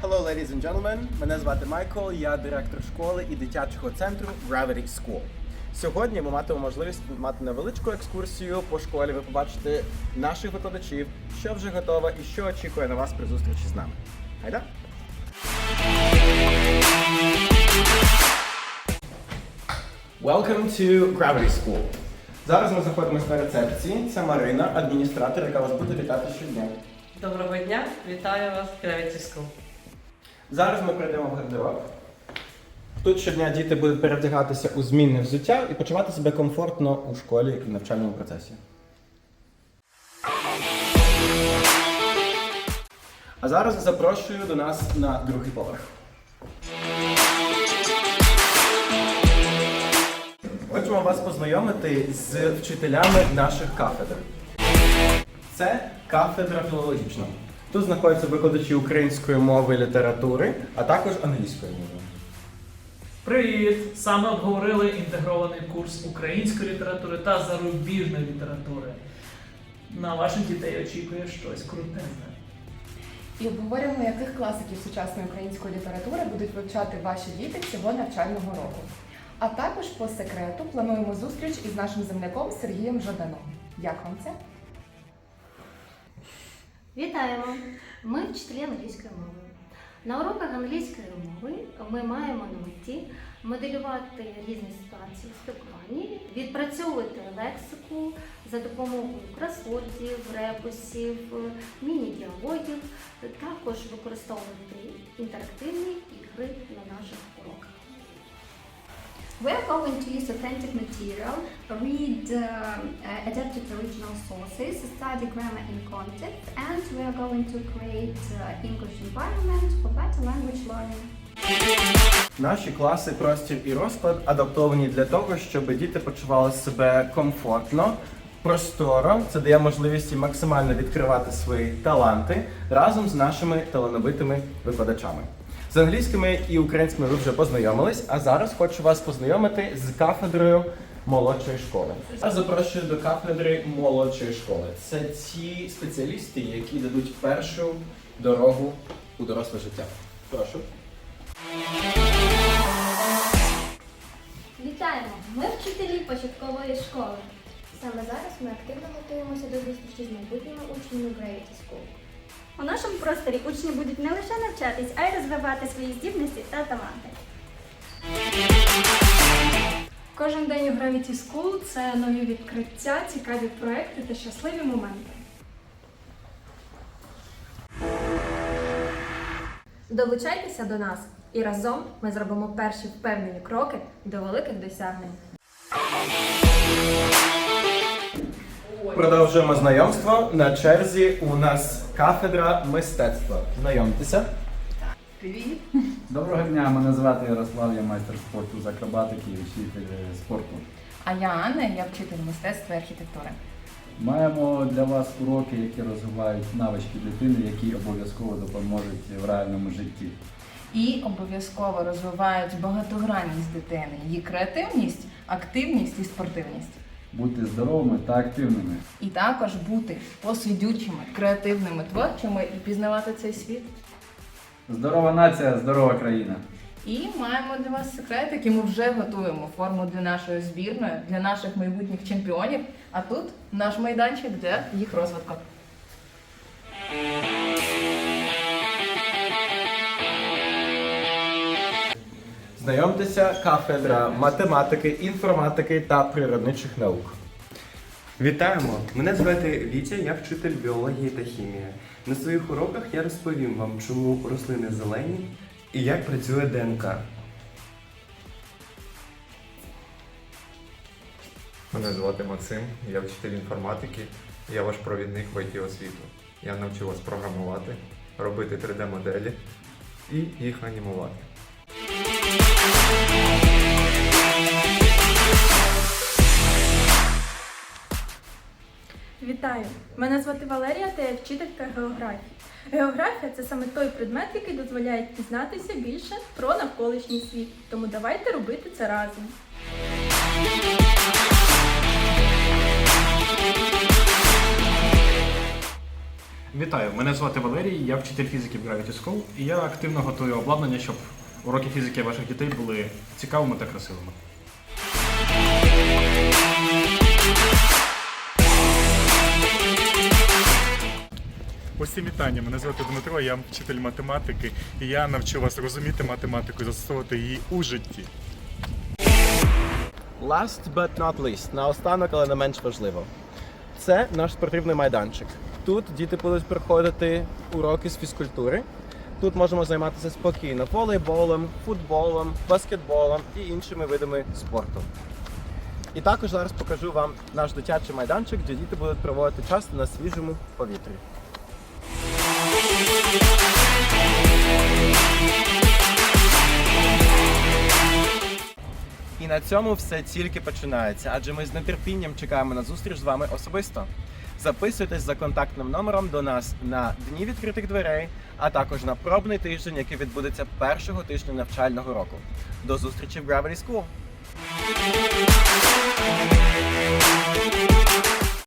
Hello, ladies and gentlemen. Мене звати Майкл, я директор школи і дитячого центру Gravity School. Сьогодні ми матимемо можливість мати невеличку екскурсію по школі. Ви побачите наших викладачів, що вже готово і що очікує на вас при зустрічі з нами. Гайда! Welcome to Gravity School. Зараз ми знаходимося на рецепції. Це Марина, адміністратор, яка вас буде вітати щодня. Доброго дня, вітаю вас в Gravity School. Зараз ми прийдемо в гардероб. Тут щодня діти будуть перевдягатися у змінне взуття і почувати себе комфортно у школі і навчальному процесі. А зараз запрошую до нас на другий поверх. Хочемо вас познайомити з вчителями наших кафедр. Це кафедра філологічна. Тут знаходяться викладачі української мови і літератури, а також англійської мови. Привіт! Саме обговорили інтегрований курс української літератури та зарубіжної літератури. На ваших дітей очікує щось крутезне. І обговорюємо, яких класиків сучасної української літератури будуть вивчати ваші діти цього навчального року. А також по секрету плануємо зустріч із нашим земляком Сергієм Жаданом. Як вам це? Вітаємо! Ми вчителі англійської мови. На уроках англійської мови ми маємо на меті моделювати різні ситуації в спілкуванні, відпрацьовувати лексику за допомогою кросвордів, репусів, міні-діалогів, також використовувати інтерактивні ігри на наших уроках. We are going to use authentic material, read um, uh, adapted original sources, study grammar in context, and we are going to create uh, English environment for better language learning. Наші класи, простір і розклад адаптовані для того, щоб діти почували себе комфортно, просторо. Це дає можливість максимально відкривати свої таланти разом з нашими талановитими викладачами. З англійськими і українськими ви вже познайомились, а зараз хочу вас познайомити з кафедрою молодшої школи. Я запрошую до кафедри молодшої школи. Це ті спеціалісти, які дадуть першу дорогу у доросле життя. Прошу. Вітаємо! Ми вчителі початкової школи. Саме зараз ми активно готуємося до зустрічі з майбутніми учнями Gravity School. У нашому просторі учні будуть не лише навчатись, а й розвивати свої здібності та таланти. Кожен день у Gravity School – це нові відкриття, цікаві проекти та щасливі моменти. Долучайтеся до нас, і разом ми зробимо перші впевнені кроки до великих досягнень. Продовжуємо знайомство. На черзі у нас кафедра мистецтва. Знайомтеся. Привіт! Доброго дня, мене звати Ярослав, я майстер спорту з акробатики і вчитель е, спорту. А я Анна, я вчитель мистецтва і архітектури. Маємо для вас уроки, які розвивають навички дитини, які обов'язково допоможуть в реальному житті. І обов'язково розвивають багатогранність дитини, її креативність, активність і спортивність. Бути здоровими та активними. І також бути посидючими, креативними, творчими і пізнавати цей світ. Здорова нація, здорова країна. І маємо для вас секрет, який ми вже готуємо форму для нашої збірної, для наших майбутніх чемпіонів. А тут наш майданчик для їх розвитку. Знайомтеся, кафедра математики, інформатики та природничих наук. Вітаємо! Мене звати Вітя, я вчитель біології та хімії. На своїх уроках я розповім вам, чому рослини зелені і як працює ДНК. Мене звати Максим, я вчитель інформатики, я ваш провідник в IT освіту. Я навчу вас програмувати, робити 3D-моделі і їх анімувати. Вітаю! Мене звати Валерія та я вчителька географії. Географія це саме той предмет, який дозволяє дізнатися більше про навколишній світ. Тому давайте робити це разом. Вітаю, мене звати Валерій, я вчитель фізики в Gravity School, і я активно готую обладнання, щоб уроки фізики ваших дітей були цікавими та красивими. Усім вітання. Мене звати Дмитро, я вчитель математики, і я навчу вас розуміти математику і застосовувати її у житті. Last but not least, наостанок, але не менш важливо. Це наш спортивний майданчик. Тут діти будуть проходити уроки з фізкультури. Тут можемо займатися спокійно волейболом, футболом, баскетболом і іншими видами спорту. І також зараз покажу вам наш дитячий майданчик, де діти будуть проводити час на свіжому повітрі. І на цьому все тільки починається, адже ми з нетерпінням чекаємо на зустріч з вами особисто. Записуйтесь за контактним номером до нас на дні відкритих дверей, а також на пробний тиждень, який відбудеться першого тижня навчального року. До зустрічі в Gravity School!